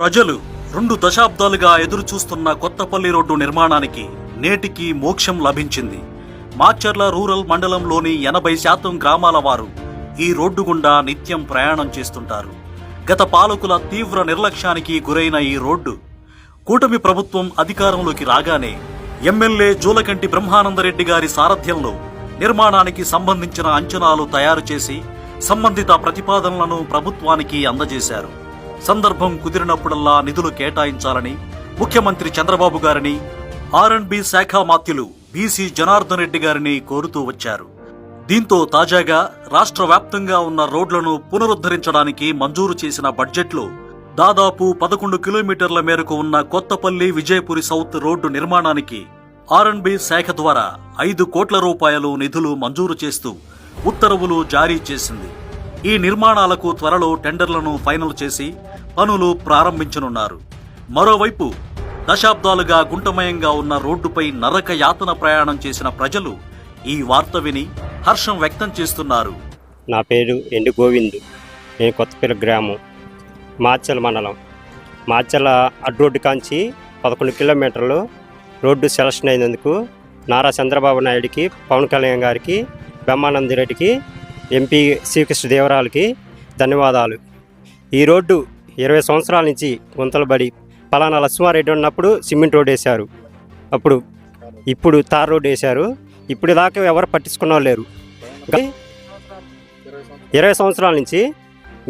ప్రజలు రెండు దశాబ్దాలుగా ఎదురు చూస్తున్న కొత్తపల్లి రోడ్డు నిర్మాణానికి నేటికి మోక్షం లభించింది. మాచర్ల రూరల్ మండలంలోని ఎనభై శాతం గ్రామాల వారు ఈ రోడ్డు గుండా నిత్యం ప్రయాణం చేస్తుంటారు. గత పాలకుల తీవ్ర నిర్లక్ష్యానికి గురైన ఈ రోడ్డు కూటమి ప్రభుత్వం అధికారంలోకి రాగానే ఎమ్మెల్యే జూలకంటి బ్రహ్మానందరెడ్డి గారి సారథ్యంలో నిర్మాణానికి సంబంధించిన అంచనాలు తయారు చేసి సంబంధిత ప్రతిపాదనలను ప్రభుత్వానికి అందజేశారు. సందర్భం కుదిరినప్పుడల్లా నిధులు కేటాయించాలని ముఖ్యమంత్రి చంద్రబాబు గారిని ఆర్ఎండ్బి శాఖ మాత్యులు బీసీ జనార్దన్ రెడ్డి గారిని కోరుతూ వచ్చారు. దీంతో తాజాగా రాష్ట్ర వ్యాప్తంగా ఉన్న రోడ్లను పునరుద్ధరించడానికి మంజూరు చేసిన బడ్జెట్లో దాదాపు పదకొండు కిలోమీటర్ల మేరకు ఉన్న కొత్తపల్లి విజయపురి సౌత్ రోడ్డు నిర్మాణానికి ఆర్ఎండ్బి శాఖ ద్వారా ఐదు కోట్ల రూపాయలు నిధులు మంజూరు చేస్తూ ఉత్తర్వులు జారీ చేసింది. ఈ నిర్మాణాలకు త్వరలో టెండర్లను ఫైనల్ చేసి పనులు ప్రారంభించనున్నారు. మరోవైపు దశాబ్దాలుగా గుంటమయంగా ఉన్న రోడ్డుపై నరక యాతన ప్రయాణం చేసిన ప్రజలు ఈ వార్త విని హర్షం వ్యక్తం చేస్తున్నారు. నా పేరు ఎండు గోవింద్. నేను కొత్తపల్లి గ్రామం మాచల మండలం. మాచల అడ్డు రోడ్డు కాంచి పదకొండు కిలోమీటర్లు రోడ్డు సెలక్షన్ అయినందుకు నారా చంద్రబాబు నాయుడికి పవన్ కళ్యాణ్ గారికి బ్రహ్మానంద రెడ్డికి ఎంపీ శ్రీకృష్ణదేవరాలకి ధన్యవాదాలు. ఈ రోడ్డు ఇరవై సంవత్సరాల నుంచి గుంతలబడి పలానా లక్ష్మారెడ్డి ఉన్నప్పుడు సిమెంట్ రోడ్ వేశారు. అప్పుడు ఇప్పుడు తార్ రోడ్ వేశారు. ఇప్పుడు దాకా ఎవరు పట్టించుకున్న లేరు. ఇరవై సంవత్సరాల నుంచి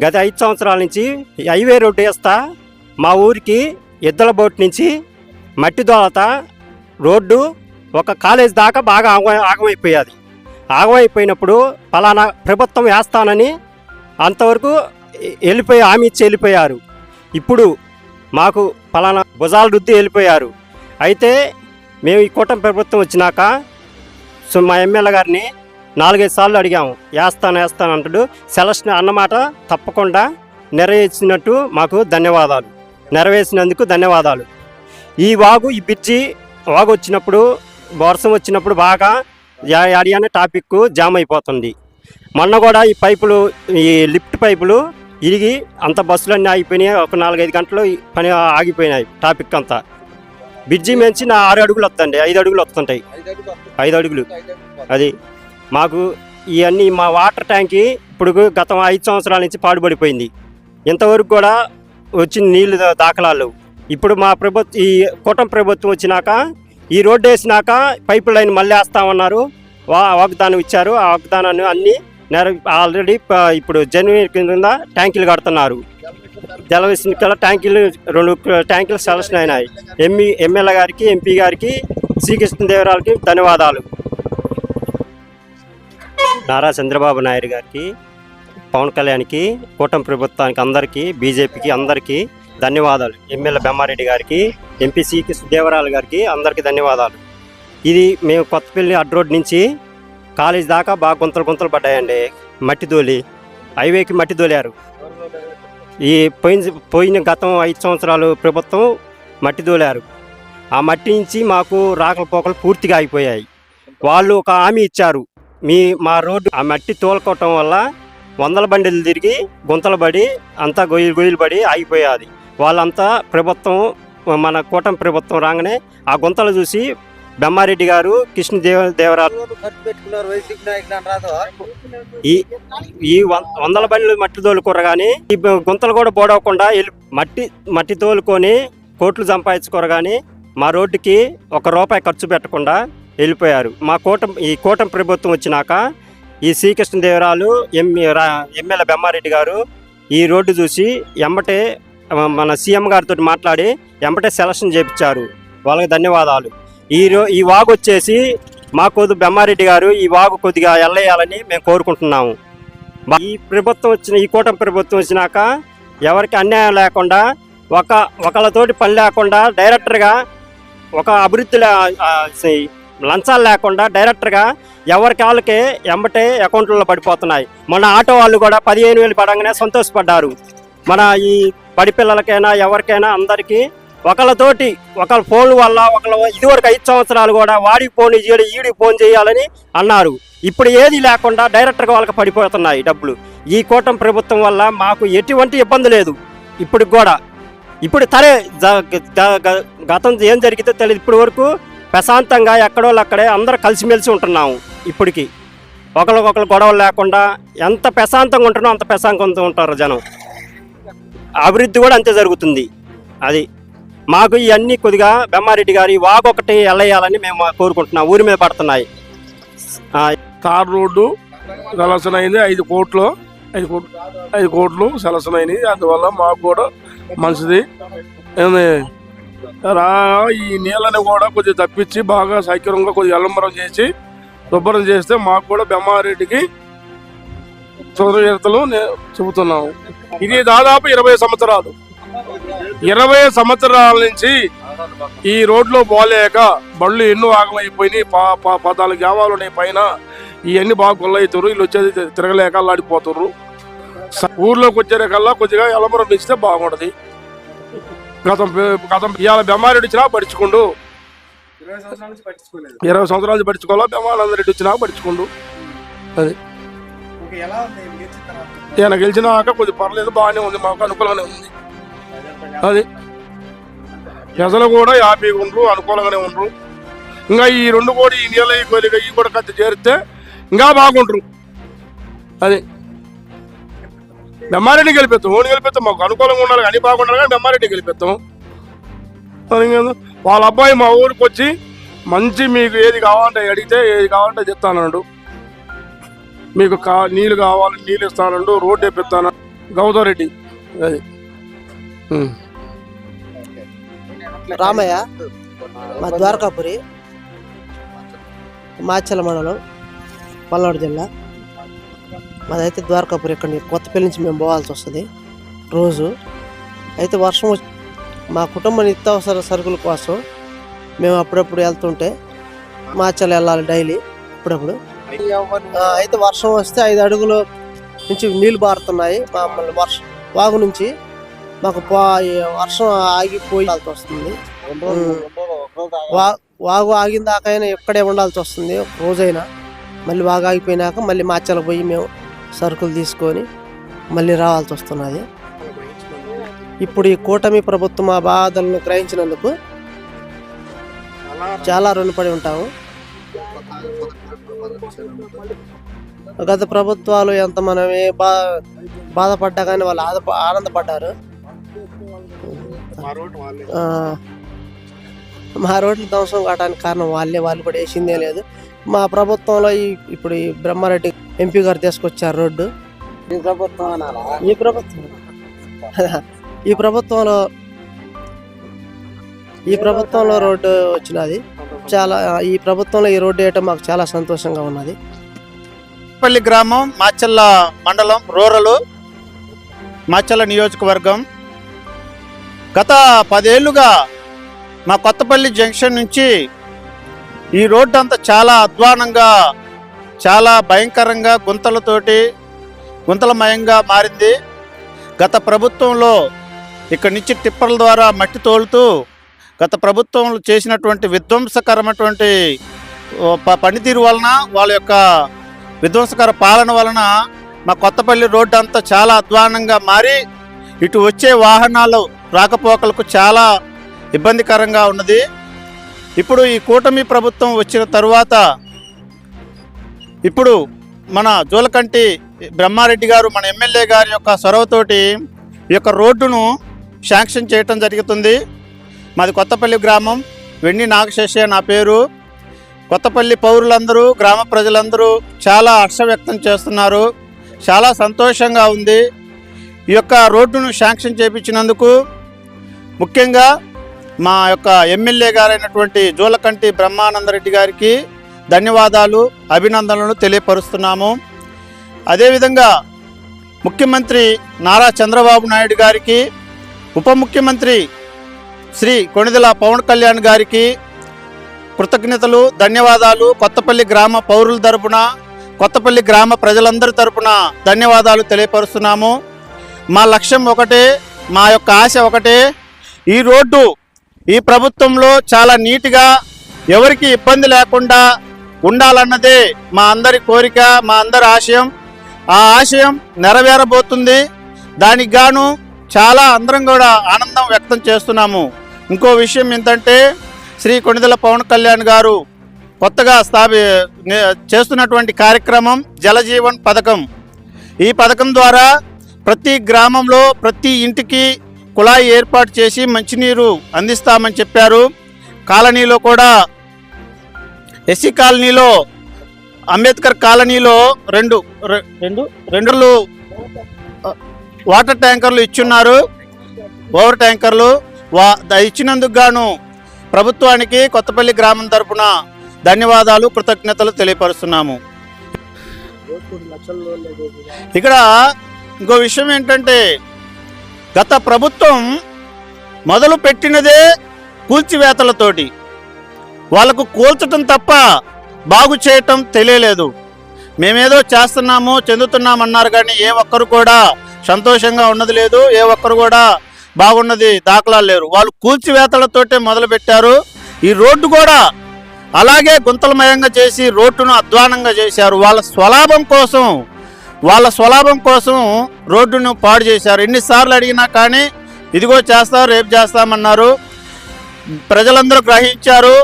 గత ఐదు సంవత్సరాల నుంచి హైవే రోడ్డు వేస్తా మా ఊరికి ఎద్దల బోట్ నుంచి మట్టి దోలత రోడ్డు ఒక కాలేజ్ దాకా బాగా ఆగ ఆగమైపోయేది. ఆగమైపోయినప్పుడు పలానా ప్రభుత్వం వేస్తానని అంతవరకు వెళ్ళిపోయి హామీ ఇచ్చి వెళ్ళిపోయారు. ఇప్పుడు మాకు పలానా భుజాలు రుద్ది వెళ్ళిపోయారు. అయితే మేము ఈ కూటమి ప్రభుత్వం వచ్చినాక సో మా ఎమ్మెల్యే గారిని నాలుగైదు సార్లు అడిగాము. వేస్తాను వేస్తాను అంటాడు. సెలక్షన్ అన్నమాట తప్పకుండా నెరవేర్చినట్టు మాకు ధన్యవాదాలు. నెరవేర్చినందుకు ధన్యవాదాలు. ఈ వాగు ఈ బ్రిడ్జి వాగు వచ్చినప్పుడు వర్షం వచ్చినప్పుడు బాగా అడిగానే టాపిక్ జామ్ అయిపోతుంది. మొన్న కూడా ఈ పైపులు ఈ లిఫ్ట్ పైపులు ఇరిగి అంత బస్సులన్నీ ఆగిపోయినాయి. ఒక నాలుగైదు గంటలు ఈ పని ఆగిపోయినాయి టాపిక్ అంతా. బ్రిడ్జి మించి నా ఆరు అడుగులు వస్తుంది ఐదు అడుగులు వస్తుంటాయి. ఐదు అడుగులు. అది మాకు ఇవన్నీ మా వాటర్ ట్యాంకి ఇప్పుడు గత ఐదు సంవత్సరాల నుంచి పాడుపడిపోయింది ఇంతవరకు కూడా వచ్చిన నీళ్ళు దాఖలాలు ఇప్పుడు మా ప్రభుత్వం ఈ కూటమి ప్రభుత్వం వచ్చినాక ఈ రోడ్డు వేసినాక పైప్ లైన్ మళ్ళీ వేస్తామన్నారు. వా వాగ్దానం ఇచ్చారు. ఆ వాగ్దానాన్ని అన్ని నెర ఆల్రెడీ ఇప్పుడు జనవరి కింద ట్యాంకులు కడుతున్నారు. జలవేసిన కల్లా ట్యాంకులు రెండు ట్యాంకులు సెలక్షన్ అయినాయి. ఎంఈ ఎమ్మెల్యే గారికి ఎంపీ గారికి శ్రీకృష్ణదేవరాలకి ధన్యవాదాలు. నారా చంద్రబాబు నాయుడు గారికి పవన్ కళ్యాణ్కి కూటమి ప్రభుత్వానికి అందరికీ బీజేపీకి అందరికీ ధన్యవాదాలు. ఎమ్మెల్యే బెమ్మారెడ్డి గారికి ఎంపీసీకి సుదేవరాలు గారికి అందరికీ ధన్యవాదాలు. ఇది మేము కొత్తపల్లి అడ్ రోడ్ నుంచి కాలేజ్ దాకా బాగా గుంతలు గుంతలు పడ్డాయండి. మట్టి తోలి హైవేకి మట్టి తోలారు. ఈ పోయిన పోయిన గతం ఐదు సంవత్సరాలు ప్రభుత్వం మట్టి తోలారు. ఆ మట్టి నుంచి మాకు రాకల పోకలు పూర్తిగా అయిపోయాయి వాళ్ళు ఒక హామీ ఇచ్చారు. మీ మా రోడ్డు ఆ మట్టి తోలుకోవటం వల్ల వందల బండిలు తిరిగి గుంతలు పడి అంతా గొయ్యలు గొయ్యలు పడి ఆగిపోయేది. వాళ్ళంతా ప్రభుత్వం మన కూటమి ప్రభుత్వం రాగానే ఆ గుంతలు చూసి బెమ్మారెడ్డి గారు దేవరాలు నాయకులు అని రాదు ఈ ఈ వందల బండ్లు మట్టి తోలుకోరు కానీ ఈ గుంతలు కూడా పోడవకుండా మట్టి మట్టి తోలుకొని కోట్లు సంపాదించుకోరు కానీ మా రోడ్డుకి ఒక రూపాయి ఖర్చు పెట్టకుండా వెళ్ళిపోయారు. మా కూటమి ఈ కూటమి ప్రభుత్వం వచ్చినాక ఈ శ్రీకృష్ణదేవరాలు ఎమ్మెల్యే బెమ్మారెడ్డి గారు ఈ రోడ్డు చూసి ఎమ్మటే మన సీఎం గారితో మాట్లాడి ఎంపటే సెలక్షన్ చేపించారు. వాళ్ళకి ధన్యవాదాలు. ఈ రో ఈ వాగు వచ్చేసి మా కొద్ది బెమ్మారెడ్డి గారు ఈ వాగు కొద్దిగా ఎల్లయ్యాలని మేము కోరుకుంటున్నాము. మా- ఈ ప్రభుత్వం వచ్చిన ఈ కూటమి ప్రభుత్వం వచ్చినాక ఎవరికి అన్యాయం లేకుండా ఒక ఒకళ్ళతోటి పని లేకుండా డైరెక్టర్గా ఒక అభివృద్ధి లంచాలు లేకుండా డైరెక్టర్గా ఎవరికి వాళ్ళకే ఎంబటే అకౌంట్లలో పడిపోతున్నాయి. మన ఆటో వాళ్ళు కూడా పదిహేను వేలు పడంగానే సంతోషపడ్డారు. మన ఈ బడి పిల్లలకైనా ఎవరికైనా అందరికీ ఒకళ్ళతోటి ఒకళ్ళ ఫోన్ వల్ల ఒకళ్ళ ఇదివరకు ఐదు సంవత్సరాలు కూడా వాడికి ఫోన్ చేయాలి ఈడికి ఫోన్ చేయాలని అన్నారు. ఇప్పుడు ఏది లేకుండా డైరెక్టర్గా వాళ్ళకి పడిపోతున్నాయి డబ్బులు. ఈ కూటమి ప్రభుత్వం వల్ల మాకు ఎటువంటి ఇబ్బంది లేదు. ఇప్పటికి కూడా. ఇప్పుడు తరే గతం ఏం జరిగితే తెలియదు. ఇప్పటి వరకు ప్రశాంతంగా ఎక్కడోళ్ళు అక్కడే అందరూ కలిసిమెలిసి ఉంటున్నాము ఇప్పటికి. ఒకరికొకరు గొడవలు లేకుండా ఎంత ప్రశాంతంగా ఉంటున్నామో అంత ప్రశాంతంగా ఉంటారు జనం. అభివృద్ధి కూడా అంతే జరుగుతుంది. అది మాకు ఇవన్నీ కొద్దిగా బెమ్మారెడ్డి గారి వాగు ఒకటి వెళ్ళేయాలని మేము కోరుకుంటున్నాం. ఊరి మీద పడుతున్నాయి. తార్ రోడ్డు సెలక్షన్ అయింది. ఐదు కోట్లు ఐదు కోట్లు ఐదు కోట్లు సెలక్షన్ అయినాయి. అందువల్ల మాకు కూడా మంచిది. రా ఈ నీళ్ళని కూడా కొద్దిగా తప్పించి బాగా సౌకర్యంగా కొద్దిగా ఎల్లంబరం చేసి శుభ్రం చేస్తే మాకు కూడా బెమ్మారెడ్డికి శుభ్రతలు చెబుతున్నాము. ఇది దాదాపు ఇరవై సంవత్సరాలు. ఇరవై సంవత్సరాల నుంచి ఈ రోడ్లో పోలేక బళ్ళు ఎన్నో ఆగమైపోయినాయి. పా పా పద్నాలుగు గ్రామాలు ఉన్నాయి పైన. ఇవన్నీ బాగా కొల్లవుతారు వీళ్ళు వచ్చేది తిరగలేక అల్లాడిపోతారు స- ఊర్లోకి వచ్చేకల్లా కొద్దిగా ఎలమరం పెంచితే బాగుంటది గతం గతం ఇవాళ బెమ్మారెడ్డి వచ్చినా పడుచుకుండు ఇరవై సంవత్సరాల నుంచి పడుచుకోవాలా బెమ్మారెడ్డి రెడ్డి వచ్చినా పడుచుకుండు అది. ఈయన గెలిచినాక కొద్ది పర్లేదు బాగానే ఉంది మాకు అనుకూలంగానే ఉంది. అది. ప్రజలు కూడా హ్యాపీగా ఉండరు అనుకూలంగానే ఉండరు. ఇంకా ఈ రెండు కూడా ఈ నీళ్ళ ఈ కోలిక ఈ కూడా కత్తి చేరితే ఇంకా బాగుంటారు అది. బెమ్మారెడ్డి గెలిపిస్తాం ఓని గెలిపిస్తాం మాకు అనుకూలంగా ఉండాలి కానీ బాగుండాలి కానీ బెమ్మారెడ్డి గెలిపిస్తాం. వాళ్ళ అబ్బాయి మా ఊరికి వచ్చి మంచి మీకు ఏది కావాలంటే అడిగితే ఏది కావాలంటే చెప్తానన్నాడు మీకు కా నీళ్ళు కావాలి నీళ్ళు ఇస్తానండు రోడ్డు వేపిస్తాను. గౌతమ్ రెడ్డి. అది. రామయ్య మా ద్వారకాపురి మాచల మండలం పల్నాడు జిల్లా. మాదైతే ద్వారకాపురి ఇక్కడ కొత్తపల్లి నుంచి మేము పోవాల్సి వస్తుంది. రోజు. అయితే వర్షం మా కుటుంబ నిత్యావసర సరుకుల కోసం మేము అప్పుడప్పుడు వెళ్తుంటే మాచల్ వెళ్ళాలి డైలీ అప్పుడప్పుడు. అయితే వర్షం వస్తే ఐదు అడుగులు నుంచి నీళ్ళు బారుతున్నాయి మమ్మల్ని వర్షం వాగు నుంచి మాకు వర్షం ఆగిపోయి వస్తుంది. వాగు ఆగిన దాకైనా ఇక్కడే ఉండాల్సి వస్తుంది ఒక రోజైనా. మళ్ళీ వాగు ఆగిపోయినాక మళ్ళీ మాచలకు పోయి మేము సరుకులు తీసుకొని మళ్ళీ రావాల్సి వస్తున్నది. ఇప్పుడు ఈ కూటమి ప్రభుత్వం ఆ బాధలను గ్రహించినందుకు చాలా రుణపడి ఉంటాము. గత ప్రభుత్వాలు ఎంత మనం ఏ బా బాధపడ్డా కానీ వాళ్ళు ఆద ఆనందపడ్డారు. మా రోడ్లు ధ్వంసం కావడానికి కారణం వాళ్ళే వాళ్ళు కూడా వేసిందే లేదు. మా ప్రభుత్వంలో ఈ ఇప్పుడు ఈ బ్రహ్మారెడ్డి ఎంపీ గారు తీసుకొచ్చారు రోడ్డు. ఈ ప్రభుత్వం ఈ ప్రభుత్వం. ఈ ప్రభుత్వంలో ఈ ప్రభుత్వంలో రోడ్డు వచ్చినది. చాలా ఈ ప్రభుత్వంలో ఈ రోడ్డు వేయటం మాకు చాలా సంతోషంగా ఉన్నది. పల్లి గ్రామం మాచల్ల మండలం రూరల్ మాచల్ల నియోజకవర్గం. గత పదేళ్ళుగా మా కొత్తపల్లి జంక్షన్ నుంచి ఈ రోడ్డు అంతా చాలా అధ్వానంగా చాలా భయంకరంగా గుంతలతోటి గుంతలమయంగా మారింది. గత ప్రభుత్వంలో ఇక్కడి నుంచి టిప్పర్ల ద్వారా మట్టి తోలుతూ గత ప్రభుత్వంలో చేసినటువంటి విధ్వంసకరమైనటువంటి పనితీరు వలన వాళ్ళ యొక్క విధ్వంసకర పాలన వలన మా కొత్తపల్లి రోడ్డు అంతా చాలా అధ్వానంగా మారి ఇటు వచ్చే వాహనాలు రాకపోకలకు చాలా ఇబ్బందికరంగా ఉన్నది. ఇప్పుడు ఈ కూటమి ప్రభుత్వం వచ్చిన తరువాత ఇప్పుడు మన జోలకంటి బ్రహ్మారెడ్డి గారు మన ఎమ్మెల్యే గారి యొక్క చొరవతోటి ఈ యొక్క రోడ్డును శాంక్షన్ చేయటం జరుగుతుంది. మాది కొత్తపల్లి గ్రామం. వెండి నాగశేషయ్య నా పేరు. కొత్తపల్లి పౌరులందరూ గ్రామ ప్రజలందరూ చాలా హర్ష వ్యక్తం చేస్తున్నారు. చాలా సంతోషంగా ఉంది. ఈ యొక్క రోడ్డును శాంక్షన్ చేపించినందుకు ముఖ్యంగా మా యొక్క ఎమ్మెల్యే గారైనటువంటి జోలకంటి బ్రహ్మానందరెడ్డి గారికి ధన్యవాదాలు అభినందనలు తెలియపరుస్తున్నాము. అదేవిధంగా ముఖ్యమంత్రి నారా చంద్రబాబు నాయుడు గారికి ఉప ముఖ్యమంత్రి శ్రీ కొణిదల పవన్ కళ్యాణ్ గారికి కృతజ్ఞతలు ధన్యవాదాలు. కొత్తపల్లి గ్రామ పౌరుల తరపున కొత్తపల్లి గ్రామ ప్రజలందరి తరపున ధన్యవాదాలు తెలియపరుస్తున్నాము. మా లక్ష్యం ఒకటే మా యొక్క ఆశ ఒకటే. ఈ రోడ్డు ఈ ప్రభుత్వంలో చాలా నీట్గా ఎవరికి ఇబ్బంది లేకుండా ఉండాలన్నదే మా అందరి కోరిక మా అందరి ఆశయం. ఆ ఆశయం నెరవేరబోతుంది. దానికి గాను చాలా అందరం కూడా ఆనందం వ్యక్తం చేస్తున్నాము. ఇంకో విషయం ఏంటంటే శ్రీ కొణిదల పవన్ కళ్యాణ్ గారు కొత్తగా స్థాపి చేస్తున్నటువంటి కార్యక్రమం జలజీవన్ పథకం. ఈ పథకం ద్వారా ప్రతి గ్రామంలో ప్రతి ఇంటికి కుళాయి ఏర్పాటు చేసి మంచినీరు అందిస్తామని చెప్పారు. కాలనీలో కూడా ఎస్సీ కాలనీలో అంబేద్కర్ కాలనీలో రెండు రె- రెండు రెండు వాటర్ ట్యాంకర్లు ఇచ్చున్నారు. ఓవర్ ట్యాంకర్లు. వా ద- ఇచ్చినందుకు గాను ప్రభుత్వానికి కొత్తపల్లి గ్రామం తరపున ధన్యవాదాలు కృతజ్ఞతలు తెలియపరుస్తున్నాము. ఇక్కడ ఇంకో విషయం ఏంటంటే గత ప్రభుత్వం మొదలు పెట్టినదే కూల్చివేతలతోటి. వాళ్ళకు కూల్చటం తప్ప బాగు చేయటం తెలియలేదు. మేమేదో చేస్తున్నాము చెందుతున్నామన్నారు కానీ ఏ ఒక్కరు కూడా సంతోషంగా ఉన్నది లేదు ఏ ఒక్కరు కూడా బాగున్నది దాఖలాలు లేరు. వాళ్ళు కూల్చివేతలతోటే మొదలు పెట్టారు ఈ రోడ్డు కూడా అలాగే గుంతలమయంగా చేసి రోడ్డును అధ్వానంగా చేశారు. వాళ్ళ స్వలాభం కోసం వాళ్ళ స్వలాభం కోసం రోడ్డును పాడు చేశారు. ఎన్నిసార్లు అడిగినా కానీ ఇదిగో చేస్తారు రేపు చేస్తామన్నారు. ప్రజలందరూ గ్రహించారు.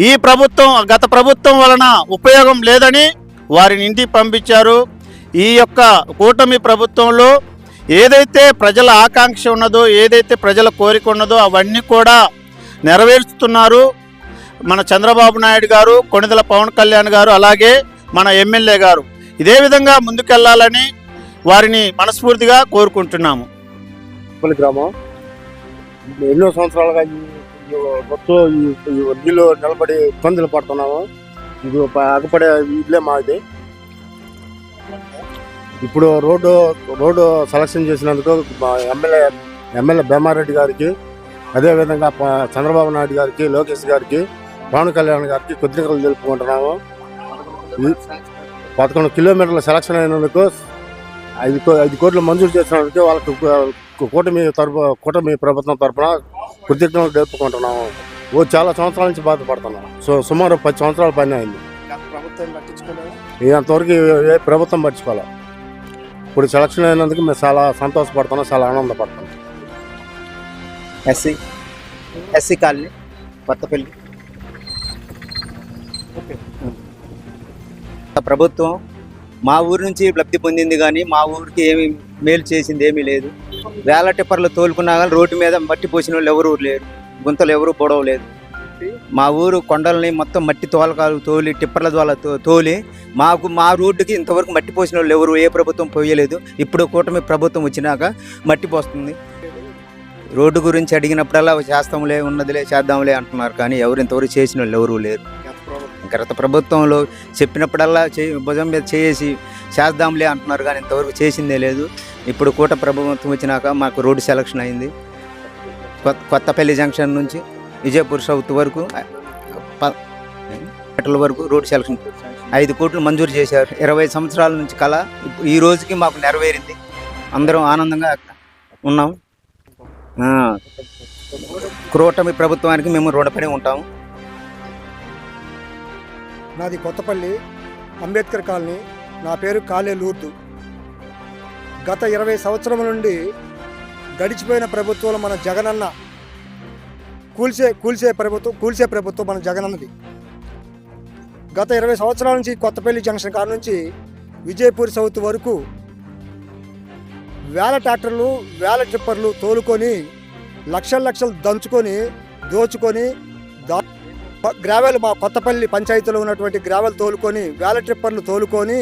ఈ ప్రభుత్వం గత ప్రభుత్వం వలన ఉపయోగం లేదని వారిని ఇంటికి పంపించారు. ఈ యొక్క కూటమి ప్రభుత్వంలో ఏదైతే ప్రజల ఆకాంక్ష ఉన్నదో ఏదైతే ప్రజల కోరిక ఉన్నదో అవన్నీ కూడా నెరవేరుస్తున్నారు. మన చంద్రబాబు నాయుడు గారు కొణిదెల పవన్ కళ్యాణ్ గారు అలాగే మన ఎమ్మెల్యే గారు. ఇదే విధంగా ముందుకెళ్ళాలని వారిని మనస్ఫూర్తిగా కోరుకుంటున్నాము. గ్రామం. ఎన్నో సంవత్సరాలుగా మొత్తం ఈ ఈ వడ్డీలో నిలబడి ఇబ్బందులు పడుతున్నాము. ఇది ఒక ఆగపడే ఇల్లే మాది. ఇప్పుడు రోడ్డు రోడ్డు సెలక్షన్ చేసినందుకు ఎమ్మెల్యే ఎమ్మెల్యే భీమారెడ్డి గారికి అదేవిధంగా చంద్రబాబు నాయుడు గారికి లోకేష్ గారికి పవన్ కళ్యాణ్ గారికి కృతజ్ఞతలు తెలుపుకుంటున్నాము. ఈ పదకొండు కిలోమీటర్ల సెలక్షన్ అయినందుకు ఐదు కో- ఐదు కోట్లు మంజూరు చేసినందుకు వాళ్ళకు కూటమి తరపు కూటమి ప్రభుత్వం తరపున కృతజ్ఞతలు తెలుపుకుంటున్నాము. ఓ చాలా సంవత్సరాల నుంచి బాధపడుతున్నాం. సో సుమారు పది సంవత్సరాల పైన అయింది. ఇంతవరకు ఏ ప్రభుత్వం పట్టించుకోవాలి ఇప్పుడు సెలక్షన్ అయినందుకు మేము చాలా సంతోషపడుతున్నాం చాలా ఆనందపడుతున్నాం. SC SC colony Kothapalli. ప్రభుత్వం మా ఊరు నుంచి లబ్ధి పొందింది కానీ మా ఊరికి ఏమి మేలు చేసింది ఏమీ లేదు. వేల టిప్పర్లు తోలుకున్నా కానీ రోడ్డు మీద మట్టి పోసిన వాళ్ళు ఎవరు లేరు. గుంతలు ఎవరు పొడవలేదు. మా ఊరు కొండల్ని మొత్తం మట్టి తోలకాలు తోలి టిప్పర్ల ద్వారా తో- తోలి మాకు మా రోడ్డుకి ఇంతవరకు మట్టి పోసిన వాళ్ళు ఎవరు ఏ ప్రభుత్వం పోయలేదు. ఇప్పుడు కూటమి ప్రభుత్వం వచ్చినాక మట్టి పోస్తుంది. రోడ్డు గురించి అడిగినప్పుడల్లా చేస్తాంలే ఉన్నదిలే చేద్దాంలే అంటున్నారు. కానీ ఎవరు ఇంతవరకు చేసిన వాళ్ళు ఎవరూ లేరు. గత ప్రభుత్వంలో చెప్పినప్పుడల్లా చే భుజం మీద చేసి చేద్దాంలే అంటున్నారు. కానీ ఇంతవరకు చేసిందే లేదు. ఇప్పుడు కూట ప్రభుత్వం వచ్చినాక మాకు రోడ్డు సెలక్షన్ అయింది. కొత్త కొత్తపల్లి జంక్షన్ నుంచి విజయపూర్ సౌత్ వరకు ప- మీటర్ల వరకు రోడ్ సెలక్షన్. ఐదు కోట్లు మంజూరు చేశారు. ఇరవై సంవత్సరాల నుంచి కళ ఈ రోజుకి మాకు నెరవేరింది. అందరం ఆనందంగా ఉన్నాం. క్రోటమి ప్రభుత్వానికి మేము రుణపడి ఉంటాము నాది కొత్తపల్లి అంబేద్కర్ కాలనీ. నా పేరు కాలే లూర్దు గత ఇరవై సంవత్సరముల నుండి గడిచిపోయిన ప్రభుత్వంలో మన జగనన్న. కూల్చే కూల్చే ప్రభుత్వం కూల్చే ప్రభుత్వం మన జగనన్నది గత ఇరవై సంవత్సరాల నుంచి కొత్తపల్లి జంక్షన్ కాడ నుంచి విజయపూర్ సౌత్ వరకు వేల ట్రాక్టర్లు వేల ట్రిప్పర్లు తోలుకొని లక్షల లక్షలు దంచుకొని దోచుకొని దా గ్రావెల్ మా కొత్తపల్లి పంచాయతీలో ఉన్నటువంటి గ్రావెల్ తోలుకొని వేల ట్రిప్పర్లు తోలుకొని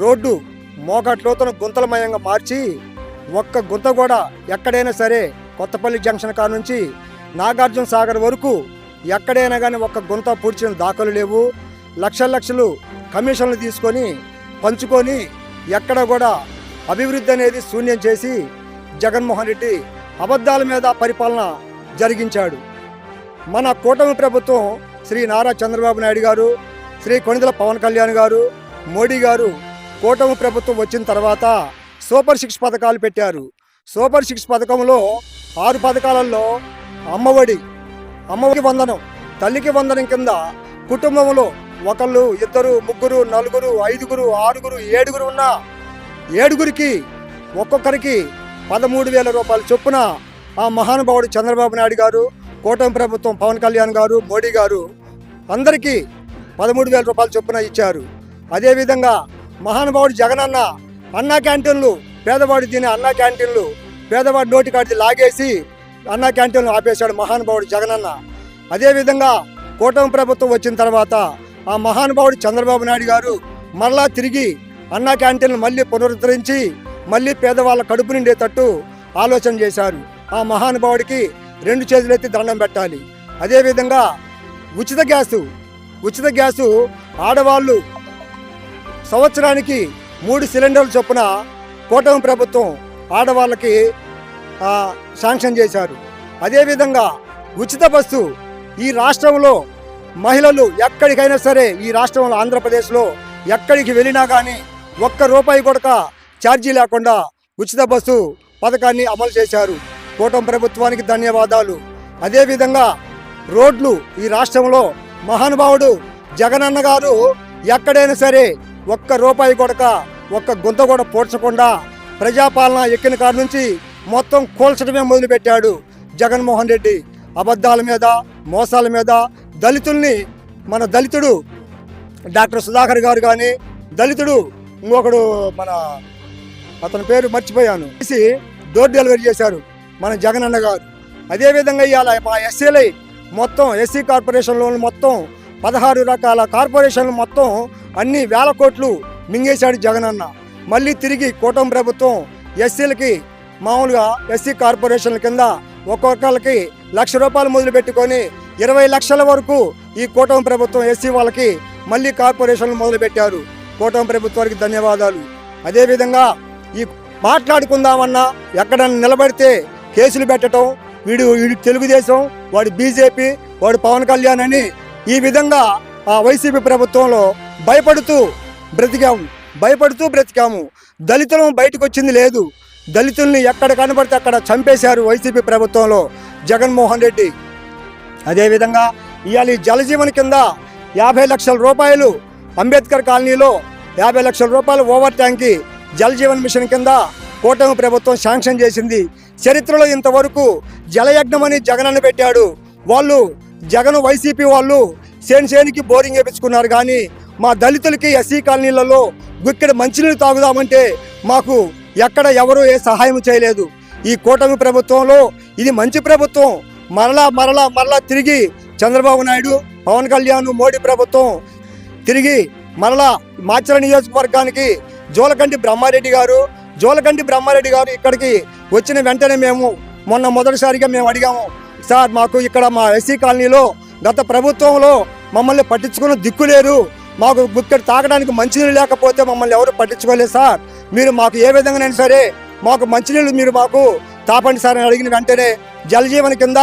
రోడ్డు మోకాట్లోతను గుంతలమయంగా మార్చి ఒక్క గుంత కూడా ఎక్కడైనా సరే కొత్తపల్లి జంక్షన్ కాడ నుంచి నాగార్జున సాగర్ వరకు ఎక్కడైనా కానీ ఒక్క గుంత పూడ్చిన దాఖలు లేవు. లక్షల లక్షలు కమిషన్లు తీసుకొని పంచుకొని ఎక్కడ కూడా అభివృద్ధి అనేది శూన్యం చేసి జగన్మోహన్ రెడ్డి అబద్ధాల మీద పరిపాలన జరిగించాడు. మన కూటమి ప్రభుత్వం శ్రీ నారా చంద్రబాబు నాయుడు గారు శ్రీ కొణిదల పవన్ కళ్యాణ్ గారు మోడీ గారు కూటమి ప్రభుత్వం వచ్చిన తర్వాత సూపర్ సిక్స్ పథకాలు పెట్టారు. సూపర్ సిక్స్ పథకంలో ఆరు పథకాలలో అమ్మఒడి అమ్మఒడి వందనం తల్లికి వందనం కింద కుటుంబంలో ఒకళ్ళు ఇద్దరు ముగ్గురు నలుగురు ఐదుగురు ఆరుగురు ఏడుగురు ఉన్న ఏడుగురికి ఒక్కొక్కరికి పదమూడు వేల రూపాయల చొప్పున ఆ మహానుభావుడు చంద్రబాబు నాయుడు గారు కూటమి ప్రభుత్వం పవన్ కళ్యాణ్ గారు మోడీ గారు అందరికీ పదమూడు వేల రూపాయల చొప్పున ఇచ్చారు. అదేవిధంగా మహానుభావుడు జగనన్న అన్నా క్యాంటీన్లు పేదవాడు తినే అన్నా క్యాంటీన్లు పేదవాడి నోటి కాడిది లాగేసి అన్న క్యాంటీన్లు ఆపేశాడు మహానుభావుడు జగనన్న. అదేవిధంగా కూటమి ప్రభుత్వం వచ్చిన తర్వాత ఆ మహానుభావుడు చంద్రబాబు నాయుడు గారు మరలా తిరిగి అన్న క్యాంటీన్లు మళ్ళీ పునరుద్ధరించి మళ్ళీ పేదవాళ్ళ కడుపు నిండేటట్టు ఆలోచన చేశారు. ఆ మహానుభావుడికి రెండు చేతులెత్తి దండం పెట్టాలి. అదేవిధంగా ఉచిత గ్యాసు ఉచిత గ్యాసు ఆడవాళ్ళు సంవత్సరానికి మూడు సిలిండర్ల చొప్పున కూటమి ప్రభుత్వం ఆడవాళ్ళకి శాంక్షన్ చేశారు. అదేవిధంగా ఉచిత బస్సు ఈ రాష్ట్రంలో మహిళలు ఎక్కడికైనా సరే ఈ రాష్ట్రంలో ఆంధ్రప్రదేశ్లో ఎక్కడికి వెళ్ళినా కానీ ఒక్క రూపాయి కొడక ఛార్జీ లేకుండా ఉచిత బస్సు పథకాన్ని అమలు చేశారు. కూటమి ప్రభుత్వానికి ధన్యవాదాలు. అదేవిధంగా రోడ్లు ఈ రాష్ట్రంలో మహానుభావుడు జగనన్న గారు ఎక్కడైనా సరే ఒక్క రూపాయి కొడక ఒక్క గుంత కూడా పోడ్చకుండా ప్రజాపాలన ఎక్కిన కాడ నుంచి మొత్తం కూల్చడమే మొదలుపెట్టాడు జగన్మోహన్ రెడ్డి. అబద్ధాల మీద మోసాల మీద దళితుల్ని మన దళితుడు డాక్టర్ సుధాకర్ గారు కానీ దళితుడు ఇంకొకడు మన అతని పేరు మర్చిపోయాను. చేసి డోర్ డెలివరీ చేశారు మన జగన్ అన్న గారు. అదేవిధంగా ఇవాళ మా ఎస్సీలై మొత్తం ఎస్సీ కార్పొరేషన్లో మొత్తం పదహారు రకాల కార్పొరేషన్లు మొత్తం అన్ని వేల కోట్లు మింగేశాడు జగన్ అన్న. మళ్ళీ తిరిగి కూటమి ప్రభుత్వం ఎస్సీలకి మామూలుగా ఎస్సీ కార్పొరేషన్ల కింద ఒక్కొక్కరికి లక్ష రూపాయలు మొదలు పెట్టుకొని ఇరవై లక్షల వరకు ఈ కూటమి ప్రభుత్వం ఎస్సీ వాళ్ళకి మళ్ళీ కార్పొరేషన్లు మొదలుపెట్టారు కూటమి ప్రభుత్వానికి ధన్యవాదాలు. అదేవిధంగా ఈ మాట్లాడుకుందామన్నా ఎక్కడ నిలబడితే కేసులు పెట్టడం వీడు వీడు తెలుగుదేశం వాడు బీజేపీ వాడు పవన్ కళ్యాణ్ అని ఈ విధంగా ఆ వైసీపీ ప్రభుత్వంలో భయపడుతూ బ్రతికాము. భయపడుతూ బ్రతికాము. దళితులం బయటకు వచ్చింది లేదు. దళితుల్ని ఎక్కడ కనబడితే అక్కడ చంపేశారు వైసీపీ ప్రభుత్వంలో జగన్మోహన్ రెడ్డి. అదేవిధంగా ఇవాళ ఈ జలజీవన్ కింద యాభై లక్షల రూపాయలు అంబేద్కర్ కాలనీలో యాభై లక్షల రూపాయలు ఓవర్ ట్యాంక్కి జలజీవన్ మిషన్ కింద కూటమి ప్రభుత్వం శాంక్షన్ చేసింది. చరిత్రలో ఇంతవరకు జలయజ్ఞం అని జగనన్న పెట్టాడు. వాళ్ళు జగన్ వైసీపీ వాళ్ళు సేనిసేనికి బోరింగ్ వేపించుకున్నారు. కానీ మా దళితులకి ఎస్సీ కాలనీలలో గుక్కెడు మంచినీళ్ళు తాగుదామంటే మాకు ఎక్కడ ఎవరు ఏ సహాయం చేయలేదు. ఈ కూటమి ప్రభుత్వంలో ఇది మంచి ప్రభుత్వం. మరలా మరలా మరలా తిరిగి చంద్రబాబు నాయుడు పవన్ కళ్యాణ్ మోడీ ప్రభుత్వం తిరిగి మరలా మాచర నియోజకవర్గానికి జోలకంటి బ్రహ్మారెడ్డి గారు జోలకంటి బ్రహ్మారెడ్డి గారు ఇక్కడికి వచ్చిన వెంటనే మేము మొన్న మొదటిసారిగా మేము అడిగాము సార్ మాకు ఇక్కడ మా ఎస్సీ కాలనీలో గత ప్రభుత్వంలో మమ్మల్ని పట్టించుకున్న దిక్కు లేరు. మాకు ఇక్కడ తాగడానికి మంచినీళ్ళు లేకపోతే మమ్మల్ని ఎవరు పట్టించుకోలేదు సార్. మీరు మాకు ఏ విధంగానైనా సరే మాకు మంచినీళ్ళు మీరు మాకు తాపండి సార్ అని అడిగిన వెంటనే జలజీవన కింద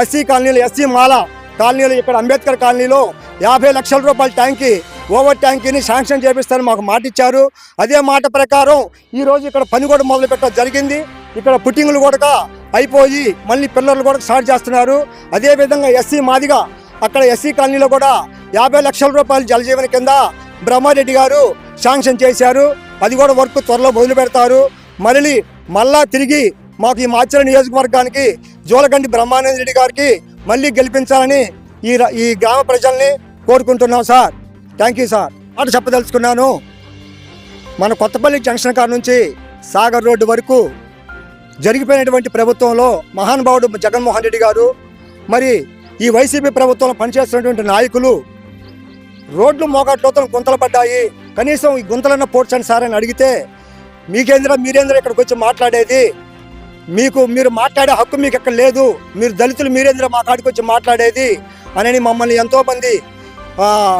ఎస్సీ కాలనీలో ఎస్సీ మాల కాలనీలు ఇక్కడ అంబేద్కర్ కాలనీలో యాభై లక్షల రూపాయల ట్యాంకి ఓవర్ ట్యాంకీని శాంక్షన్ చేపిస్తారని మాకు మాట ఇచ్చారు అదే మాట ప్రకారం ఈ రోజు ఇక్కడ పని కూడా మొదలు పెట్టడం జరిగింది. ఇక్కడ పుట్టింగ్లు కూడా అయిపోయి మళ్ళీ పిల్లలు కూడా స్టార్ట్ చేస్తున్నారు. అదే విధంగా ఎస్సీ మాదిగా అక్కడ ఎస్సీ కాలనీలో కూడా యాభై లక్షల రూపాయలు జలజీవన కింద బ్రహ్మారెడ్డి గారు శాంక్షన్ చేశారు. అది కూడా వర్క్ త్వరలో మొదలు పెడతారు. మళ్ళీ మళ్ళా తిరిగి మాకు ఈ మాచర నియోజకవర్గానికి జోలగండి బ్రహ్మానంద రెడ్డి గారికి మళ్ళీ గెలిపించాలని ఈ ఈ గ్రామ ప్రజల్ని కోరుకుంటున్నాం సార్. Thank you sir. మాట చెప్పదలుచుకున్నాను. మన కొత్తపల్లి జంక్షన్ కాడ నుంచి సాగర్ రోడ్డు వరకు జరిగిపోయినటువంటి ప్రభుత్వంలో మహానుభావుడు జగన్మోహన్ రెడ్డి గారు మరి ఈ వైసీపీ ప్రభుత్వంలో పనిచేస్తున్నటువంటి నాయకులు రోడ్లు మోకాట్లతో గుంతలు పడ్డాయి. కనీసం ఈ గుంతలన్న పోడ్చండి సార్ అని అడిగితే మీకేంద్ర మీరేంద్ర ఇక్కడికి వచ్చి మాట్లాడేది? మీకు మీరు మాట్లాడే హక్కు మీకు ఎక్కడ లేదు. మీరు దళితులు మీరేంద్ర మా కాడికి వచ్చి మాట్లాడేది? అని మమ్మల్ని ఎంతోమంది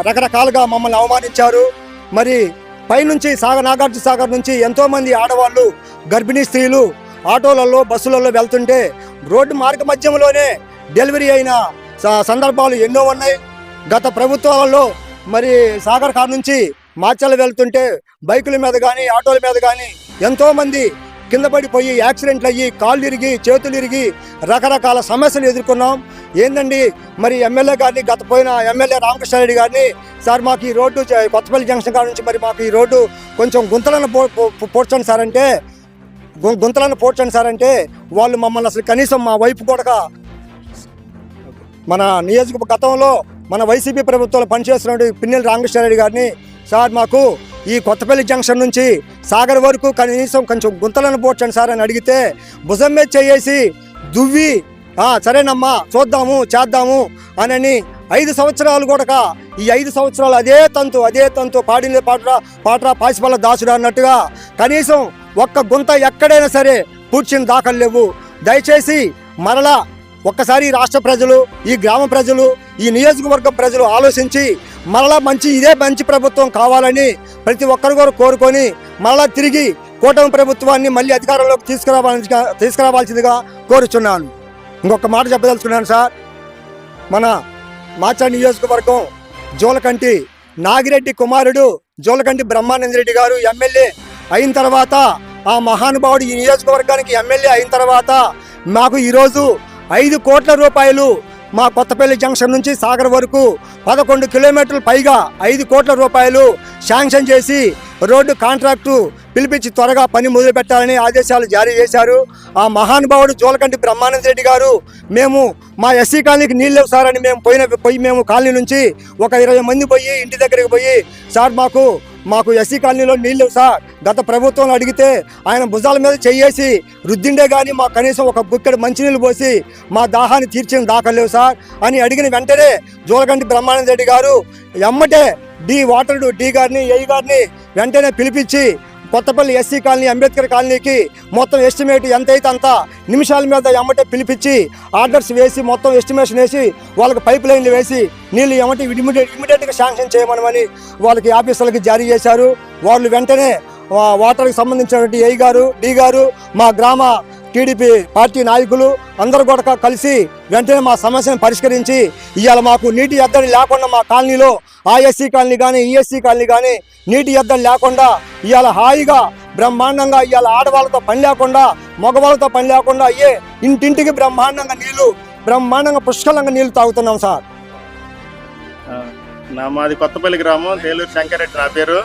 రకరకాలుగా మమ్మల్ని అవమానించారు. మరి పైనుంచి సాగర్ నాగార్జున సాగర్ నుంచి ఎంతోమంది ఆడవాళ్ళు గర్భిణీ స్త్రీలు ఆటోలలో బస్సులలో వెళ్తుంటే రోడ్డు మార్గ మధ్యంలోనే డెలివరీ అయిన సందర్భాలు ఎన్నో ఉన్నాయి. గత ప్రభుత్వాల్లో మరి సాగర్ కార్ నుంచి మాచల్ వెళ్తుంటే బైకుల మీద కానీ ఆటోల మీద కానీ ఎంతోమంది కింద పడిపోయి యాక్సిడెంట్లు అయ్యి కాళ్ళు ఇరిగి చేతులు ఇరిగి రకరకాల సమస్యలు ఎదుర్కొన్నాం. ఏందండి? మరి ఎమ్మెల్యే గారిని గత పోయిన ఎమ్మెల్యే రామకృష్ణారెడ్డి గారిని సార్ మాకు ఈ రోడ్డు కొత్తపల్లి జంక్షన్ కాడ నుంచి మరి మాకు ఈ రోడ్డు కొంచెం గుంతలను పో పోడ్చండి సార్ అంటే గుంతలను పోడ్చండి సార్ అంటే వాళ్ళు మమ్మల్ని అసలు కనీసం మా వైపు కూడా మన నియోజక గతంలో మన వైసీపీ ప్రభుత్వంలో పనిచేస్తున్న పిన్నెల రామకృష్ణారెడ్డి గారిని సార్ మాకు ఈ కొత్తపల్లి జంక్షన్ నుంచి సాగర్ వరకు కనీసం కొంచెం గుంతలను పోడ్చండి సార్ అని అడిగితే భుజం మీద చేసి దువ్వి సరేనమ్మా చూద్దాము చేద్దాము అనని ఐదు సంవత్సరాలు కూడా ఈ ఐదు సంవత్సరాలు అదే తంతు అదే తంతు పాడిన పాటరా పాటరా పాసిపల్ల దాసుడు అన్నట్టుగా కనీసం ఒక్క గుంత ఎక్కడైనా సరే పూడ్చిన దాఖలు లేవు. దయచేసి మరలా ఒక్కసారి రాష్ట్ర ప్రజలు ఈ గ్రామ ప్రజలు ఈ నియోజకవర్గ ప్రజలు ఆలోచించి మరలా మంచి ఇదే మంచి ప్రభుత్వం కావాలని ప్రతి ఒక్కరు కూడా కోరుకొని మరలా తిరిగి కూటమి ప్రభుత్వాన్ని మళ్ళీ అధికారంలోకి తీసుకురావాల్సి తీసుకురావాల్సిందిగా కోరుచున్నాను. ఇంకొక మాట చెప్పదలుచుకున్నాను సార్. మన మాచా నియోజకవర్గం జోలకంటి నాగిరెడ్డి కుమారుడు జోలకంటి బ్రహ్మానంద రెడ్డి గారు ఎమ్మెల్యే అయిన తర్వాత ఆ మహానుభావుడు ఈ నియోజకవర్గానికి ఎమ్మెల్యే అయిన తర్వాత మాకు ఈరోజు ఐదు కోట్ల రూపాయలు మా కొత్తపల్లి జంక్షన్ నుంచి సాగర్ వరకు పదకొండు కిలోమీటర్లు పైగా ఐదు కోట్ల రూపాయలు శాంక్షన్ చేసి రోడ్డు కాంట్రాక్టు పిలిపించి త్వరగా పని మొదలుపెట్టాలని ఆదేశాలు జారీ చేశారు. ఆ మహానుభావుడు జోలకంటి బ్రహ్మానంద రెడ్డి గారు మేము మా ఎస్సీ కాలనీకి నీళ్ళు లేవు సార్ అని మేము పోయిన పోయి మేము కాలనీ నుంచి ఒక ఇరవై మంది పోయి ఇంటి దగ్గరికి పోయి సార్ మాకు మాకు ఎస్సీ కాలనీలో నీళ్ళు లేవు సార్. గత ప్రభుత్వం అడిగితే ఆయన భుజాల మీద చెయ్యేసి రుద్దిండే కానీ మాకు కనీసం ఒక బుక్కెడు మంచినీళ్ళు పోసి మా దాహాన్ని తీర్చిన దాఖలేవు సార్ అని అడిగిన వెంటనే జోలగంటి బ్రహ్మానంద రెడ్డి గారు ఎమ్మటే డి వాటర్డు డి గారిని ఏ గారిని వెంటనే పిలిపించి కొత్తపల్లి ఎస్సీ కాలనీ అంబేద్కర్ కాలనీకి మొత్తం ఎస్టిమేట్ ఎంత అయితే అంత నిమిషాల మీద ఎమ్మటే పిలిపించి ఆర్డర్స్ వేసి మొత్తం ఎస్టిమేషన్ వేసి వాళ్ళకి పైప్ లైన్లు వేసి నీళ్ళు ఎమ్మటి ఇమీడియట్ ఇమీడియట్గా శాంక్షన్ చేయమనమని వాళ్ళకి ఆఫీసర్లకి జారీ చేశారు. వాళ్ళు వెంటనే వాటర్కి సంబంధించినటువంటి ఏ గారు డి గారు మా గ్రామ టీడీపీ పార్టీ నాయకులు అందరూ కూడా కలిసి వెంటనే మా సమస్యను పరిష్కరించి ఇవాళ మాకు నీటి ఎద్దడి లేకుండా మా కాలనీలో ఆఎస్సీ కాలనీ కానీ ఈఎస్సీ కాలనీ కానీ నీటి ఎద్దడి లేకుండా ఇవాళ హాయిగా బ్రహ్మాండంగా ఇవాళ ఆడవాళ్ళతో పని లేకుండా మగవాళ్ళతో పని లేకుండా అయ్యే ఇంటింటికి బ్రహ్మాండంగా నీళ్ళు బ్రహ్మాండంగా పుష్కలంగా నీళ్ళు తాగుతున్నాం సార్. నా మాది కొత్తపల్లి గ్రామం తేలూరు శంకరెడ్డి నా పేరు.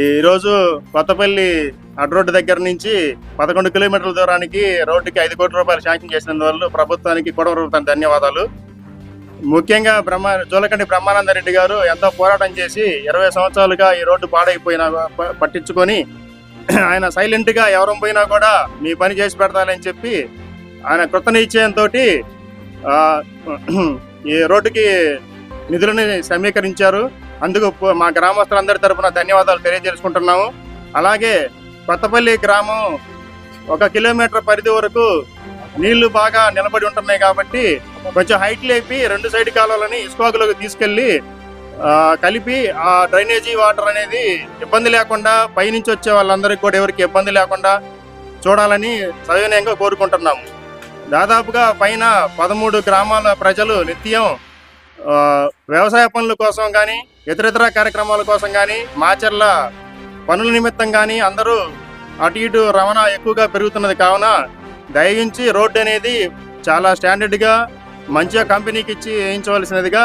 ఈరోజు కొత్తపల్లి అటు రోడ్డు దగ్గర నుంచి పదకొండు కిలోమీటర్ల దూరానికి రోడ్డుకి ఐదు కోట్ల రూపాయలు శాంక్షన్ చేసినందువల్ల ప్రభుత్వానికి కూడా ధన్యవాదాలు. ముఖ్యంగా బ్రహ్మ జోలకండి బ్రహ్మానంద రెడ్డి గారు ఎంతో పోరాటం చేసి ఇరవై సంవత్సరాలుగా ఈ రోడ్డు పాడైపోయిన ప- పట్టించుకొని ఆయన సైలెంట్గా ఎవరు పోయినా కూడా మీ పని చేసి పెడతానని చెప్పి ఆయన కృత నిశ్చయంతో ఈ రోడ్డుకి నిధులని సమీకరించారు. అందుకు మా గ్రామస్తులందరి తరఫున ధన్యవాదాలు తెలియజేసుకుంటున్నాము. అలాగే కొత్తపల్లి గ్రామం ఒక కిలోమీటర్ పరిధి వరకు నీళ్ళు బాగా నిలబడి ఉంటున్నాయి కాబట్టి కొంచెం హైట్ లేపి రెండు సైడ్ కాలువలని ఇసుకలోకి తీసుకెళ్ళి కలిపి ఆ డ్రైనేజీ వాటర్ అనేది ఇబ్బంది లేకుండా పైనుంచి వచ్చే వాళ్ళందరికీ కూడా ఎవరికి ఇబ్బంది లేకుండా చూడాలని సవినయంగా కోరుకుంటున్నాము. దాదాపుగా పైన పదమూడు గ్రామాల ప్రజలు నిత్యం వ్యవసాయ పనుల కోసం కానీ ఇతరితర కార్యక్రమాల కోసం కానీ మాచర్ల పనుల నిమిత్తం కానీ అందరూ అటు ఇటు రవాణా ఎక్కువగా పెరుగుతున్నది కావున దయించి రోడ్డు అనేది చాలా స్టాండర్డ్గా మంచిగా కంపెనీకి ఇచ్చి వేయించవలసినదిగా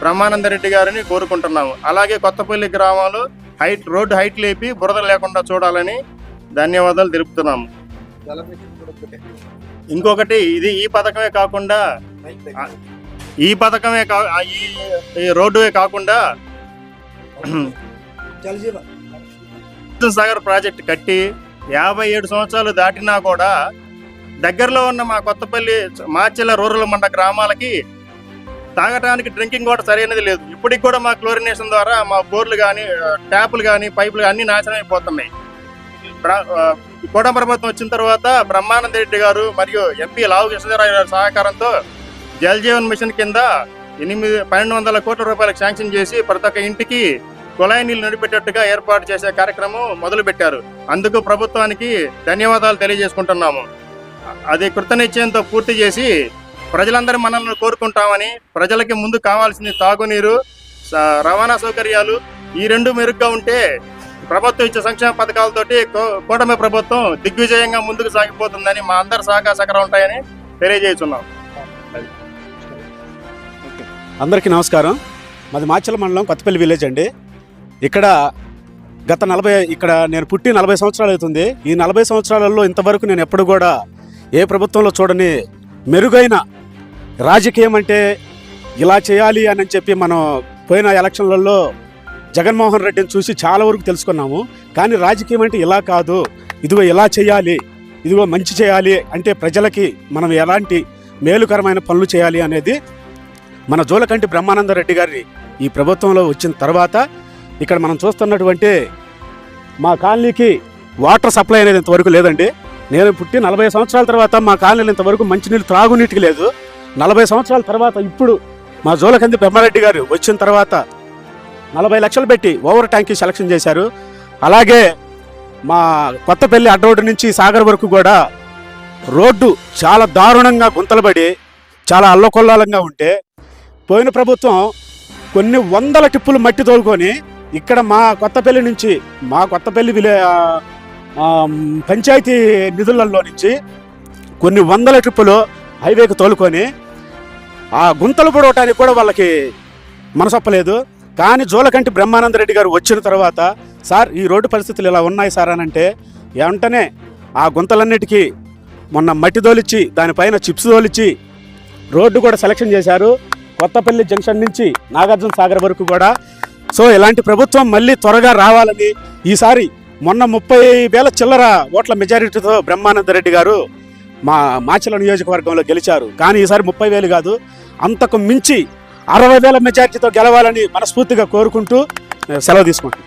బ్రహ్మానంద రెడ్డి గారిని కోరుకుంటున్నాము. అలాగే కొత్తపల్లి గ్రామాలు హైట్ రోడ్డు హైట్ లేపి బురద లేకుండా చూడాలని ధన్యవాదాలు తెలుపుతున్నాము. ఇంకొకటి ఇది ఈ పథకమే కాకుండా ఈ పథకమే కా ఈ ఈ రోడ్డువే కాకుండా సాగర్ ప్రాజెక్ట్ కట్టి యాభై ఏడు సంవత్సరాలు దాటినా కూడా దగ్గరలో ఉన్న మా కొత్తపల్లి మాచెల్ల రూరల్ మండ గ్రామాలకి తాగటానికి డ్రింకింగ్ వాటర్ సరైనది లేదు. ఇప్పటికి కూడా మా క్లోరినేషన్ ద్వారా మా బోర్లు కానీ ట్యాపులు కానీ పైపులు కానీ అన్ని నాశనం అయిపోతున్నాయి. ప్ర- కూటమి ప్రభుత్వం వచ్చిన తర్వాత బ్రహ్మానంద రెడ్డి గారు మరియు ఎంపీ లావు కృష్ణదేవరాయ గారి సహకారంతో జల్ జీవన్ మిషన్ కింద ఎనిమిది పన్నెండు వందల కోట్ల రూపాయలకు శాంక్షన్ చేసి ప్రతి ఒక్క ఇంటికి కుళాయి నీళ్ళు నడిపెట్టేట్టుగా ఏర్పాటు చేసే కార్యక్రమం మొదలు పెట్టారు అందుకు ప్రభుత్వానికి ధన్యవాదాలు తెలియజేసుకుంటున్నాము. అది కృతనిశ్చయంతో పూర్తి చేసి ప్రజలందరూ మనల్ని కోరుకుంటామని ప్రజలకి ముందు కావాల్సింది తాగునీరు రవాణా సౌకర్యాలు ఈ రెండు మెరుగ్గా ఉంటే ప్రభుత్వం ఇచ్చే సంక్షేమ పథకాలతోటి కూటమి ప్రభుత్వం దిగ్విజయంగా ముందుకు సాగిపోతుందని మా అందరి సహకార సహకారం ఉంటాయని తెలియజేస్తున్నాం. అందరికీ నమస్కారం. మాది మాచల మండలం కొత్తపల్లి విలేజ్ అండి. ఇక్కడ గత నలభై ఇక్కడ నేను పుట్టి నలభై సంవత్సరాలు అవుతుంది. ఈ నలభై సంవత్సరాలలో ఇంతవరకు నేను ఎప్పుడు కూడా ఏ ప్రభుత్వంలో చూడని మెరుగైన రాజకీయం అంటే ఇలా చేయాలి అని చెప్పి మనం పోయిన ఎలక్షన్లలో జగన్మోహన్ రెడ్డిని చూసి చాలా వరకు తెలుసుకున్నాము. కానీ రాజకీయం అంటే ఇలా కాదు. ఇదిగో ఇలా చేయాలి ఇదిగో మంచి చేయాలి అంటే ప్రజలకి మనం ఎలాంటి మేలుకరమైన పనులు చేయాలి అనేది మన జోలకంటి బ్రహ్మానంద రెడ్డి గారి ఈ ప్రభుత్వంలో వచ్చిన తర్వాత ఇక్కడ మనం చూస్తున్నటువంటి మా కాలనీకి వాటర్ సప్లై అనేది ఇంతవరకు లేదండి. నేను పుట్టి నలభై సంవత్సరాల తర్వాత మా కాలనీలో ఇంతవరకు మంచినీళ్ళు త్రాగునీటికి లేదు. నలభై సంవత్సరాల తర్వాత ఇప్పుడు మా జోలకంది బ్రహ్మారెడ్డి గారు వచ్చిన తర్వాత నలభై లక్షలు పెట్టి ఓవర్ ట్యాంకీ సెలక్షన్ చేశారు. అలాగే మా కొత్తపల్లి అడ్డోడు నుంచి సాగర్ వరకు కూడా రోడ్డు చాలా దారుణంగా గుంతలబడి చాలా అల్లకొల్లాలంగా ఉంటే పోయిన ప్రభుత్వం కొన్ని వందల టిప్పులు మట్టి తోలుకొని ఇక్కడ మా కొత్తపల్లి నుంచి మా కొత్తపల్లి విలే పంచాయతీ నిధులలో నుంచి కొన్ని వందల ట్రిప్పులు హైవేకి తోలుకొని ఆ గుంతలు పొడవటానికి కూడా వాళ్ళకి మనసొప్పలేదు. కానీ జోలకంటి బ్రహ్మానంద రెడ్డి గారు వచ్చిన తర్వాత సార్ ఈ రోడ్డు పరిస్థితులు ఇలా ఉన్నాయి సార్ అని అంటే వెంటనే ఆ గుంతలన్నిటికీ మొన్న మట్టి తోలిచ్చి దానిపైన చిప్స్ తోలిచ్చి రోడ్డు కూడా సెలక్షన్ చేశారు. కొత్తపల్లి జంక్షన్ నుంచి నాగార్జున సాగర్ వరకు కూడా సో ఇలాంటి ప్రభుత్వం మళ్ళీ త్వరగా రావాలని ఈసారి మొన్న ముప్పై వేల చిల్లర ఓట్ల మెజారిటీతో బ్రహ్మానంద రెడ్డి గారు మా మాచల నియోజకవర్గంలో గెలిచారు. కానీ ఈసారి ముప్పై వేలు కాదు అంతకు మించి అరవై వేల మెజారిటీతో గెలవాలని మనస్ఫూర్తిగా కోరుకుంటూ సెలవు తీసుకుంటాను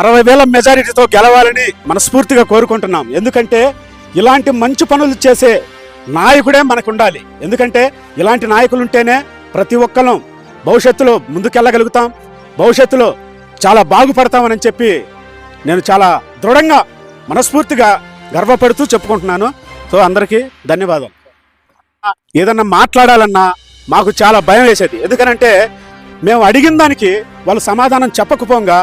అరవై వేల మెజారిటీతో గెలవాలని మనస్ఫూర్తిగా కోరుకుంటున్నాం. ఎందుకంటే ఇలాంటి మంచి పనులు చేసే నాయకుడే మనకు ఉండాలి ఎందుకంటే ఇలాంటి నాయకులు ఉంటేనే ప్రతి ఒక్కరం భవిష్యత్తులో ముందుకెళ్ళగలుగుతాం. భవిష్యత్తులో చాలా బాగుపడతామని చెప్పి నేను చాలా దృఢంగా మనస్ఫూర్తిగా గర్వపడుతూ చెప్పుకుంటున్నాను. సో అందరికీ ధన్యవాదాలు. ఏదన్నా మాట్లాడాలన్నా మాకు చాలా భయం వేసేది. ఎందుకనంటే మేము అడిగిన దానికి వాళ్ళు సమాధానం చెప్పకపోగా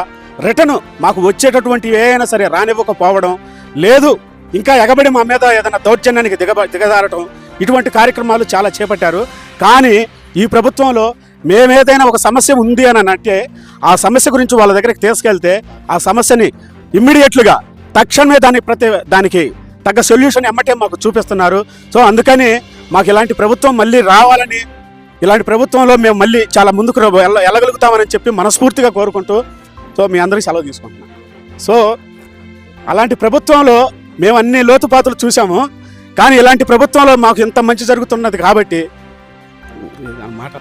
రిటర్న్ మాకు వచ్చేటటువంటి ఏదైనా సరే రానివ్వకపోవడం లేదు ఇంకా ఎగబడి మా మీద ఏదైనా దౌర్జన్యానికి దిగబ దిగజారటం ఇటువంటి కార్యక్రమాలు చాలా చేపట్టారు. కానీ ఈ ప్రభుత్వంలో మేమేదైనా ఒక సమస్య ఉంది అని అంటే ఆ సమస్య గురించి వాళ్ళ దగ్గరికి తీసుకెళ్తే ఆ సమస్యని ఇమ్మీడియట్లుగా తక్షణమే దాని ప్రతి దానికి తగ్గ సొల్యూషన్ ఎమ్మటే మాకు చూపిస్తున్నారు. సో అందుకని మాకు ఇలాంటి ప్రభుత్వం మళ్ళీ రావాలని ఇలాంటి ప్రభుత్వంలో మేము మళ్ళీ చాలా ముందుకు వెళ్ళ వెళ్ళగలుగుతామని చెప్పి మనస్ఫూర్తిగా కోరుకుంటూ సో మీ అందరికీ సెలవు తీసుకుంటున్నాం సో అలాంటి ప్రభుత్వంలో మేము అన్ని లోతుపాతులు చూసాము కానీ ఇలాంటి ప్రభుత్వంలో మాకు ఇంత మంచి జరుగుతున్నది కాబట్టి మాట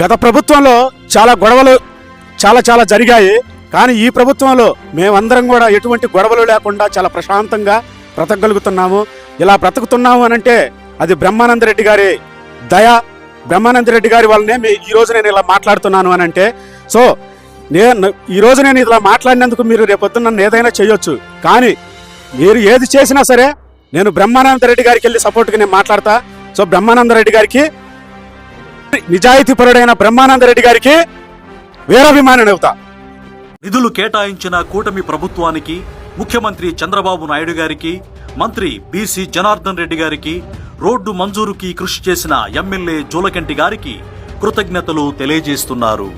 గత ప్రభుత్వంలో చాలా గొడవలు చాలా చాలా జరిగాయి. కానీ ఈ ప్రభుత్వంలో మేమందరం కూడా ఎటువంటి గొడవలు లేకుండా చాలా ప్రశాంతంగా బ్రతకగలుగుతున్నాము. ఇలా బ్రతుకుతున్నాము అని అంటే అది బ్రహ్మానంద రెడ్డి గారి దయ. బ్రహ్మానంద రెడ్డి గారి వల్లనే మీ ఈ రోజు నేను ఇలా మాట్లాడుతున్నాను అని అంటే సో నేను ఈ రోజు నేను ఇలా మాట్లాడినందుకు మీరు రేపొద్దున నన్ను ఏదైనా చేయొచ్చు. కానీ మీరు ఏది చేసినా సరే నేను బ్రహ్మానంద రెడ్డి గారికి వెళ్ళి సపోర్ట్గా నేను మాట్లాడతా. సో బ్రహ్మానంద రెడ్డి గారికి నిజాయితీపరుడైన బ్రహ్మానంద రెడ్డి గారికి వీరాభిమాని అవుతా నిధులు కేటాయించిన కూటమి ప్రభుత్వానికి ముఖ్యమంత్రి చంద్రబాబు నాయుడు గారికి మంత్రి బీసీ జనార్దన్ రెడ్డి గారికి రోడ్డు మంజూరుకి కృషి చేసిన ఎమ్మెల్యే జోలకంటి గారికి కృతజ్ఞతలు తెలియజేస్తున్నారు.